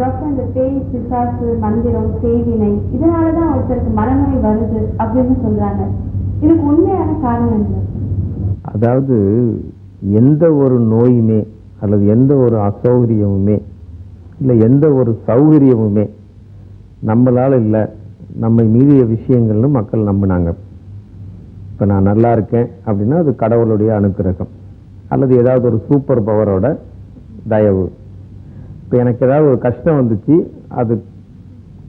Doctor இந்த பேய் பிசாசு மந்திரம் செய்வினை இதனாலதான் ஒருத்தருக்கு மனநோய் வருது அப்படின்னு சொல்றாங்க. இதுக்கு உண்மையான காரணம் அதாவது எந்த ஒரு நோயுமே அல்லது எந்த ஒரு அசௌகரியமுமே இல்லை எந்த ஒரு சௌகரியமுமே நம்மளால் இல்லை. நம்மை மீறிய விஷயங்கள்னு மக்கள் நம்பினாங்க. இப்போ நான் நல்லா இருக்கேன் அப்படின்னா அது கடவுளுடைய அனுக்கிரகம். அல்லது ஏதாவது ஒரு சூப்பர் பவரோட தயவு. இப்போ எனக்கு ஏதாவது ஒரு கஷ்டம் வந்துச்சு அது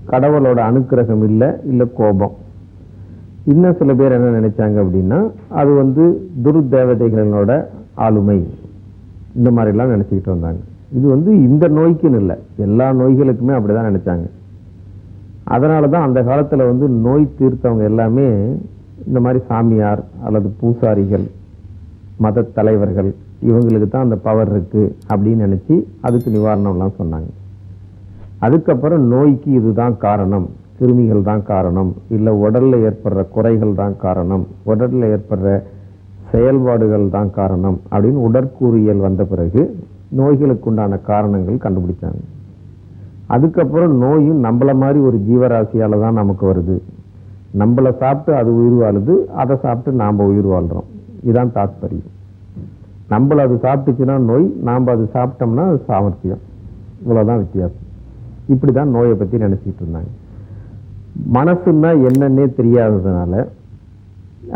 கடவுளோட அனுக்கிரகம் இல்லை இல்லை கோபம். இன்னும் சில பேர் என்ன நினைச்சாங்க அப்படின்னா அது வந்து துர்தேவதைகளோட ஆளுமை. இந்த மாதிரிலாம் நினச்சிக்கிட்டு வந்தாங்க. இது வந்து இந்த நோய்க்குன்னு இல்லை எல்லா நோய்களுக்குமே அப்படிதான் நினச்சாங்க. அதனால தான் அந்த காலத்தில் வந்து நோய் தீர்த்தவங்க எல்லாமே இந்த மாதிரி சாமியார் அல்லது பூசாரிகள் மத தலைவர்கள் இவங்களுக்கு தான் அந்த பவர் இருக்குது அப்படின்னு நினச்சி அதுக்கு நிவாரணம்லாம் சொன்னாங்க. அதுக்கப்புறம் நோய்க்கு இதுதான் காரணம் கிருமிகள் தான் காரணம் இல்லை உடலில் ஏற்படுற குறைகள் தான் காரணம் உடலில் ஏற்படுற செயல்பாடுகள் தான் காரணம் அப்படின்னு உடற்கூறியல் வந்த பிறகு நோய்களுக்கு உண்டான காரணங்கள் கண்டுபிடிச்சாங்க. அதுக்கப்புறம் நோயும் நம்மள மாதிரி ஒரு ஜீவராசியால் தான் நமக்கு வருது. நம்மளை சாப்பிட்டு அது உயிர் வாழுது அதை சாப்பிட்டு நாம் உயிர் வாழ்கிறோம் இதுதான் தாத்பரியம். நம்மள அது சாப்பிட்டுச்சுன்னா நோய் நாம் அது சாப்பிட்டோம்னா அது சாமர்த்தியம். இவ்வளோதான் வித்தியாசம். இப்படி தான் நோயை பற்றி நினச்சிக்கிட்டு இருந்தாங்க. மனசுன்னா என்னன்னே தெரியாததுனால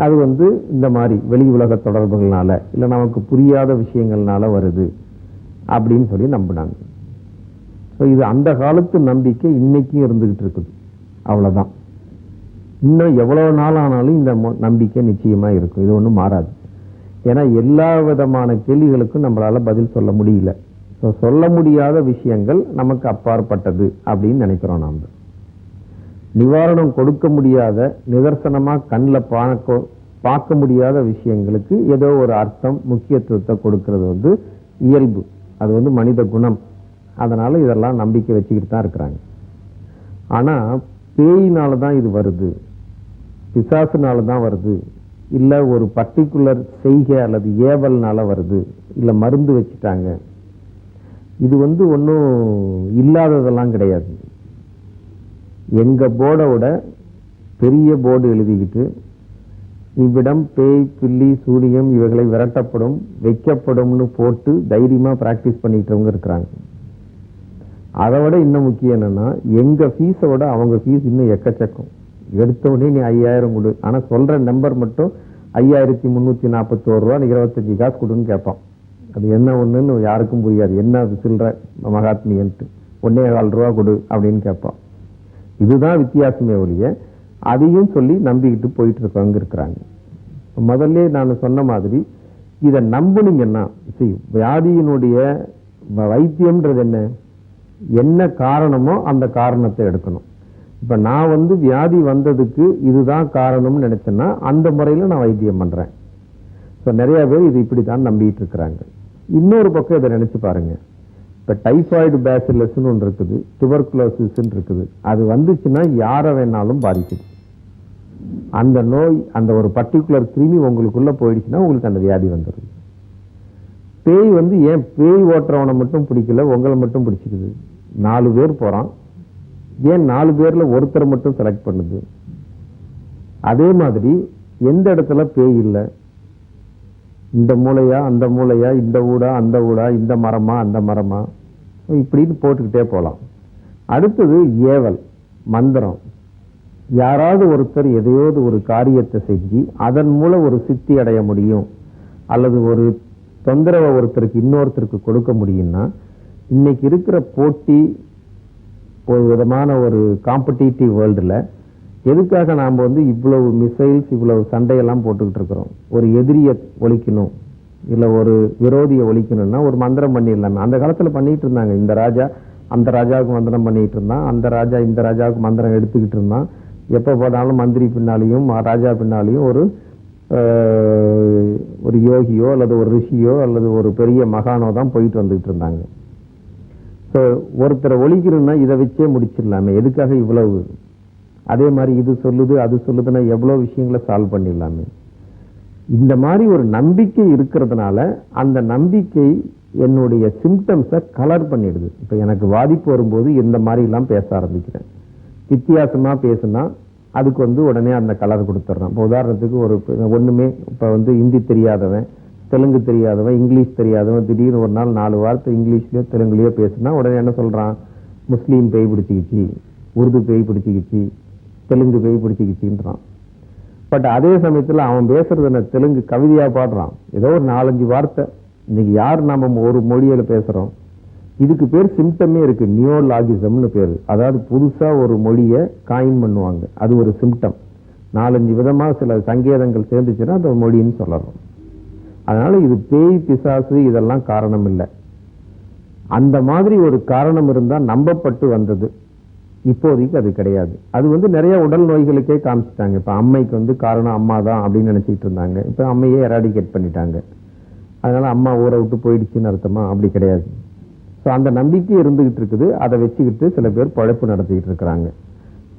அது வந்து இந்த மாதிரி வெளி உலக தொடர்புகள்னால இல்லை நமக்கு புரியாத விஷயங்கள்னால வருது அப்படின்னு சொல்லி நம்பினாங்க. ஸோ இது அந்த காலத்து நம்பிக்கை இன்னைக்கும் இருந்துகிட்டு இருக்குது. அவ்வளோதான் இன்னும் எவ்வளவு நாள் ஆனாலும் இந்த நம்பிக்கை நிச்சயமாக இருக்கும். இது ஒன்றும் மாறாது. ஏன்னா எல்லா விதமான கேள்விகளுக்கும் நம்மளால் பதில் சொல்ல முடியல. ஸோ சொல்ல முடியாத விஷயங்கள் நமக்கு அப்பாற்பட்டது அப்படின்னு நினைக்கிறோம் நாம். நிவாரணம் கொடுக்க முடியாத நிதர்சனமாக கண்ணில் பார்க்க பார்க்க முடியாத விஷயங்களுக்கு ஏதோ ஒரு அர்த்தம் முக்கியத்துவத்தை கொடுக்கறது வந்து இயல்பு. அது வந்து மனித குணம். அதனால் இதெல்லாம் நம்பிக்கை வச்சுக்கிட்டு தான் இருக்கிறாங்க. ஆனால் பேயினால தான் இது வருது. பிசாசுனால தான் வருது. இல்லை ஒரு பர்டிகுலர் செய்கை அல்லது ஏவல்னால வருது. இல்லை மருந்து வச்சுட்டாங்க. இது வந்து ஒன்றும் இல்லாததெல்லாம் கிடையாது. எங்கள் போர்டோட பெரிய போர்டு எழுதிக்கிட்டு இவ்விடம் பேய் பில்லி சூனியம் இவைகளை விரட்டப்படும் வைக்கப்படும்னு போட்டு தைரியமாக ப்ராக்டிஸ் பண்ணிக்கிட்டவங்க இருக்கிறாங்க. அதை விட இன்னும் முக்கியம் என்னென்னா எங்கள் ஃபீஸை விட அவங்க ஃபீஸ் இன்னும் எக்கச்சக்கம். எடுத்த உடனே நீ ஐயாயிரம் கொடு. ஆனா சொல்ற நம்பர் மட்டும் ஐயாயிரத்தி முந்நூற்றி நாற்பத்தோரு ரூபா நீ இருபத்தஞ்சு காசு கொடுன்னு கேட்பான் அது என்ன ஒண்ணுன்னு யாருக்கும் புரியாது. என்ன அது சில்லற மகாத்மியன்ட்டு. ஒன்னே கால் ரூபா கொடு அப்படின்னு கேட்பான் இதுதான் வித்தியாசமே ஒழிய அதையும் சொல்லி நம்பிக்கிட்டு போயிட்டு இருக்கவங்க இருக்கிறாங்க முதல்ல நான் சொன்ன மாதிரி இதை நம்பினீங்கன்னா சரி வியாதியினுடைய வைத்தியம்ன்றது என்ன? என்ன காரணமோ அந்த காரணத்தை எடுக்கணும். இப்போ நான் வந்து வியாதி வந்ததுக்கு இதுதான் காரணம்னு நினச்சேன்னா அந்த முறையில் நான் வைத்தியம் பண்ணுறேன் ஸோ நிறையா பேர் இது இப்படித்தான் நம்பிட்டு இருக்கிறாங்க. இன்னொரு பக்கம் இதை நினச்சி பாருங்க. இப்போ டைஃபாய்டு பேசிலஸ்ன்னு ஒன்று இருக்குது tuberculosis இருக்குது. அது வந்துச்சுன்னா யாரை வேணாலும் பாதிக்குது. அந்த நோய் அந்த ஒரு பர்டிகுலர் கிருமி உங்களுக்குள்ளே போயிடுச்சுன்னா உங்களுக்கு அந்த வியாதி வந்துடும் பேய் வந்து ஏன் பேய் ஓட்டுறவனை மட்டும் பிடிக்கல உங்களை மட்டும் பிடிச்சிக்குது. நாலு பேர் போகிறான் ஏன் நாலு பேர்ல ஒருத்தரை மட்டும் செலக்ட் பண்ணுது? அதே மாதிரி எந்த இடத்துல பேய் இல்லை? இந்த மூலையா அந்த மூலையா இந்த ஊடா அந்த ஊடா இந்த மரமா அந்த மரமா? இப்படின்னு போட்டுக்கிட்டே போலாம். அடுத்தது ஏவல் மந்திரம். யாராவது ஒருத்தர் எதையாவது ஒரு காரியத்தை செஞ்சு அதன் மூலம் ஒரு சித்தி அடைய முடியும். அல்லது ஒரு தொந்தரவை ஒருத்தருக்கு இன்னொருத்தருக்கு கொடுக்க முடியும்னா இன்னைக்கு இருக்கிற போட்டி ஒரு விதமான ஒரு காம்படிட்டிவ் வேர்ல்டில் எதுக்காக நாம் வந்து இவ்வளவு மிசைல்ஸ் இவ்வளவு சண்டையெல்லாம் போட்டுக்கிட்டு இருக்கிறோம்? ஒரு எதிரியை ஒழிக்கணும். இல்லை ஒரு விரோதியை ஒழிக்கணும்னா ஒரு மந்திரம் பண்ணிடலாமே. அந்த காலத்தில் பண்ணிகிட்டு இருந்தாங்க. இந்த ராஜா அந்த ராஜாவுக்கு மந்திரம் பண்ணிகிட்டு இருந்தான். அந்த ராஜா இந்த ராஜாவுக்கு மந்திரம் எடுத்துக்கிட்டு இருந்தான். எப்போ போனாலும் மந்திரி பின்னாலையும் ராஜா பின்னாலேயும் ஒரு ஒரு யோகியோ அல்லது ஒரு ரிஷியோ அல்லது ஒரு பெரிய மகானோ தான் போயிட்டு வந்துக்கிட்டு இருந்தாங்க. இப்போ ஒருத்தரை ஒழிக்கிறோம்னா இதை வச்சே முடிச்சிடலாமே. எதுக்காக இவ்வளவு? அதே மாதிரி இது சொல்லுது அது சொல்லுதுன்னா எவ்வளவு விஷயங்களை சால்வ் பண்ணிடலாமே. இந்த மாதிரி ஒரு நம்பிக்கை இருக்கிறதுனால அந்த நம்பிக்கை என்னுடைய சிம்டம்ஸை கலர் பண்ணிடுது. இப்போ எனக்கு பாதிப்பு வரும்போது இந்த மாதிரிலாம் பேச ஆரம்பிக்கிறேன். வித்தியாசமா பேசுனா அதுக்கு வந்து உடனே அந்த கலர் கொடுத்துட்றான். இப்போ உதாரணத்துக்கு ஒரு ஒண்ணுமே இப்போ வந்து ஹிந்தி தெரியாதவன் தெலுங்கு தெரியாதவன் இங்கிலீஷ் தெரியாதவன் திடீர்னு ஒரு நாள் நாலு வார்த்தை இங்கிலீஷ்லேயோ தெலுங்குலயோ பேசுனா உடனே என்ன சொல்கிறான் முஸ்லீம் பேய் பிடிச்சிக்கிச்சு உருது பேய் பிடிச்சிக்கிச்சு தெலுங்கு பேய் பிடிச்சிக்கிச்சின்றான். பட் அதே சமயத்தில் அவன் பேசுறது என்ன? தெலுங்கு கவிதையாக பாடுறான். ஏதோ ஒரு நாலஞ்சு வார்த்தை. இன்னைக்கு யார் நாம் ஒரு மொழியில் பேசுகிறோம் இதுக்கு பேர் சிம்டமே இருக்குது நியோலாகிசம்னு பேர். அதாவது புதுசாக ஒரு மொழியை காயின் பண்ணுவாங்க. அது ஒரு சிம்டம் நாலஞ்சு விதமாக சில சங்கேதங்கள் சேர்ந்துச்சுன்னா அது மொழின்னு சொல்லணும் அதனால இது பேய் பிசாசு இதெல்லாம் காரணம் இல்லை அந்த மாதிரி ஒரு காரணம் இருந்தா நம்பப்பட்டு வந்தது. இப்போதைக்கு அது கிடையாது. அது வந்து நிறைய உடல் நோய்களுக்கே காமிச்சிட்டாங்க. இப்ப அம்மைக்கு வந்து காரணம் அம்மா தான் அப்படின்னு நினைச்சிட்டு இருந்தாங்க. இப்ப அம்மையே எராடிகேட் பண்ணிட்டாங்க. அதனால அம்மா ஊரை விட்டு போயிடுச்சுன்னு அர்த்தமா? அப்படி கிடையாது. ஸோ அந்த நம்பிக்கை இருந்துகிட்டு இருக்குது. அதை வச்சுக்கிட்டு சில பேர் பழப்பு நடத்திக்கிட்டு இருக்கிறாங்க.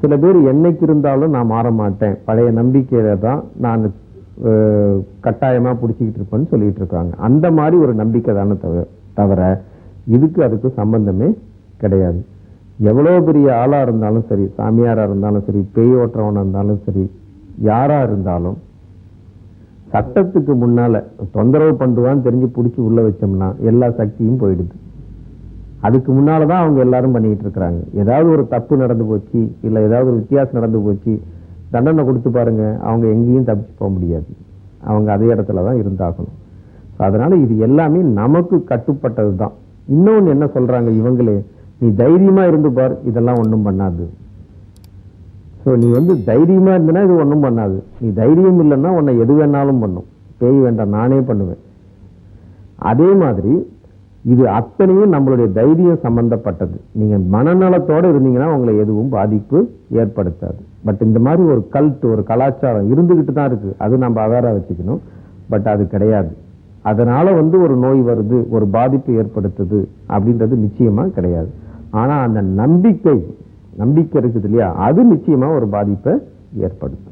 சில பேர் என்னைக்கு இருந்தாலும் நான் மாற மாட்டேன். பழைய நம்பிக்கையில தான் நான் கட்டாயமாக கட்டாயமா பிடிச்சிக்கிட்டு இருப்பேன்னு சொல்லிட்டு இருக்காங்க. அந்த மாதிரி ஒரு நம்பிக்கை தானே தவிர தவிர இதுக்கு அதுக்கு சம்பந்தமே கிடையாது. எவ்வளவு பெரிய ஆளா இருந்தாலும் சரி சாமியாரா இருந்தாலும் சரி பேய் ஓட்டுறவனாக இருந்தாலும் சரி யாரா இருந்தாலும் சட்டத்துக்கு முன்னால தொந்தரவு பண்ணுவான்னு தெரிஞ்சு பிடிச்சி உள்ள வச்சோம்னா எல்லா சக்தியும் போயிடுது. அதுக்கு முன்னாலதான் அவங்க எல்லாரும் பண்ணிக்கிட்டு இருக்கிறாங்க. ஏதாவது ஒரு தப்பு நடந்து போச்சு இல்ல ஏதாவது ஒரு வித்தியாசம் நடந்து போச்சு தண்டனை கொடுத்து பாருங்க அவங்க எங்கேயும் தப்பிச்சு போக முடியாது. அவங்க அதே இடத்துல தான் இருந்தாகணும். So, அதனால இது எல்லாமே நமக்கு கட்டுப்பட்டது தான். இன்னொன்று என்ன சொல்றாங்க இவங்களே? நீ தைரியமா இருந்து பார் இதெல்லாம் ஒன்றும் பண்ணாது. ஸோ நீ வந்து தைரியமா இருந்தனா இது ஒன்றும் பண்ணாது. நீ தைரியம் இல்லைன்னா உன்னை எது வேணாலும் பண்ணும். பேய் வேண்டாம் நானே பண்ணுவேன். அதே மாதிரி இது அத்தனையும் நம்மளுடைய தைரியம் சம்பந்தப்பட்டது. நீங்கள் மனநலத்தோடு இருந்தீங்கன்னா உங்களை எதுவும் பாதிப்பு ஏற்படுத்தாது. பட் இந்த மாதிரி ஒரு கல்ட் ஒரு கலாச்சாரம் இருந்துக்கிட்டு தான் இருக்கு. அது நம்ம அவேரா வச்சுக்கணும். பட் அது கிடையாது. அதனால் வந்து ஒரு நோய் வருது ஒரு பாதிப்பு ஏற்படுத்துது அப்படின்றது நிச்சயமாக கிடையாது. ஆனால் அந்த நம்பிக்கை நம்பிக்கை இருக்குது இல்லையா? அது நிச்சயமாக ஒரு பாதிப்பை ஏற்படுத்தும்.